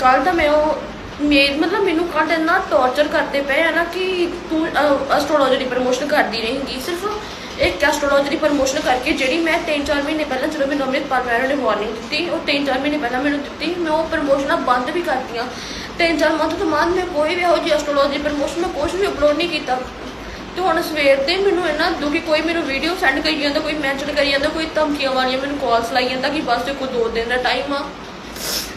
ਕੱਲ ਤਾਂ ਮੈਂ ਉਹ ਮੇ ਮਤਲਬ ਮੈਨੂੰ ਕੱਲ ਇੰਨਾ ਟੌਰਚਰ ਕਰਦੇ ਪਏ ਆ ਨਾ ਕਿ ਤੂੰ ਐਸਟ੍ਰੋਲੋਜੀ ਦੀ ਪ੍ਰਮੋਸ਼ਨ ਕਰਦੀ ਰਹੇਂਗੀ। ਸਿਰਫ ਇੱਕ ਐਸਟ੍ਰੋਲੋਜੀ ਦੀ ਪ੍ਰਮੋਸ਼ਨ ਕਰਕੇ ਜਿਹੜੀ ਮੈਂ 3-4 ਮਹੀਨੇ ਪਹਿਲਾਂ ਜਦੋਂ ਮੈਨੂੰ ਅੰਮ੍ਰਿਤਪਾਲ ਮੈਡਮ ਨੇ ਵਾਰਨਿੰਗ ਦਿੱਤੀ, ਉਹ 3-4 ਮਹੀਨੇ ਪਹਿਲਾਂ ਮੈਨੂੰ ਦਿੱਤੀ, ਮੈਂ ਉਹ ਪ੍ਰਮੋਸ਼ਨਾਂ ਬੰਦ ਵੀ ਕਰਤੀਆਂ। 3-4 ਮੰਥ ਤੋਂ ਬਾਅਦ ਮੈਂ ਕੋਈ ਵੀ ਇਹੋ ਜਿਹੀ ਐਸਟ੍ਰੋਲੋਜੀ ਪ੍ਰਮੋਸ਼ਨ ਮੈਂ ਕੁਝ ਵੀ ਅਪਲੋਡ ਨਹੀਂ ਕੀਤਾ। ਤੇ ਹੁਣ ਸਵੇਰ ਦੇ ਮੈਨੂੰ ਇੰਨਾ ਦੁਖੀ, ਕੋਈ ਮੈਨੂੰ ਵੀਡੀਓ ਸੈਂਡ ਕਰੀ ਜਾਂਦਾ, ਕੋਈ ਮੈਂਸ਼ਨ ਕਰੀ ਜਾਂਦਾ, ਕੋਈ ਧਮਕੀਆਂ ਵਾਲੀਆਂ ਮੈਨੂੰ ਕਾਲਸ ਲਾਈ ਜਾਂਦਾ ਕਿ ਬਸ ਤੇ ਕੋਈ ਦੋ ਦਿਨ ਦਾ ਟਾਈਮ ਆ।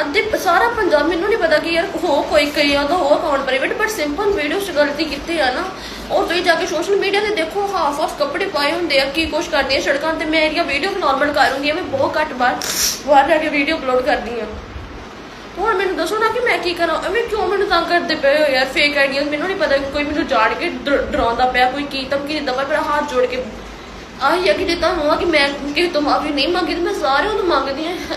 ਅੱਧੇ ਸਾਰਾ ਪੰਜਾਬ ਮੈਨੂੰ ਨਹੀਂ ਪਤਾ ਕਿ ਯਾਰ ਹੋ ਕੋਈ ਕਈ ਆ ਤਾਂ ਹੋ ਪ੍ਰਾਈਵੇਟ ਬਟ ਸਿੰਪਲ ਵੀਡੀਓ 'ਚ ਗਲਤੀ ਕੀਤੀ ਆ ਨਾ ਉਹ ਤੁਸੀਂ ਜਾ ਕੇ ਸੋਸ਼ਲ ਮੀਡੀਆ ਤੇ ਦੇਖੋ ਹਾਫ ਆਫ ਕੱਪੜੇ ਪਾਏ ਹੁੰਦੇ ਆ, ਕੀ ਕੁਛ ਕਰਦੀ ਆ ਸੜਕਾਂ ਤੇ, ਮੈਂ ਇਹਦੀਆਂ ਵੀਡੀਓ ਨਾਰਮਲ ਕਰ ਮੈਂ ਬਹੁਤ ਘੱਟ ਬਾਹਰ ਬਾਹਰ ਜਾ ਕੇ ਵੀਡੀਓ ਅਪਲੋਡ ਕਰਦੀ ਆ। ਹੁਣ ਮੈਨੂੰ ਦੱਸੋ ਨਾ ਕਿ ਮੈਂ ਕੀ ਕਰਾਂ, ਐਵੇਂ ਕਿਉਂ ਮੈਨੂੰ ਤੰਗ ਕਰਦੇ ਪਏ ਹੋ ਯਾਰ ਫੇਕ ਆਈਡੀਆਂ ਮੈਨੂੰ ਨਹੀਂ ਪਤਾ ਕੋਈ ਮੈਨੂੰ ਜਾਣ ਕੇ ਡਰਾਉਂਦਾ ਪਿਆ, ਕੋਈ ਕੀ ਧਮਕੀ ਦਿੰਦਾ ਪਿਆ, ਮੇਰਾ ਹੱਥ ਜੋੜ ਕੇ। ਆਹੀ ਆ ਕਿ ਜੇ ਤਾਂ ਹੋਆ ਕਿ ਮੈਂ ਕਿਸੇ ਤੋਂ ਮਾਫੀ ਨਹੀਂ ਮੰਗੀ, ਤੇ ਮੈਂ ਸਾਰਿਆਂ ਤੋਂ ਮੰਗਦੀ ਆ।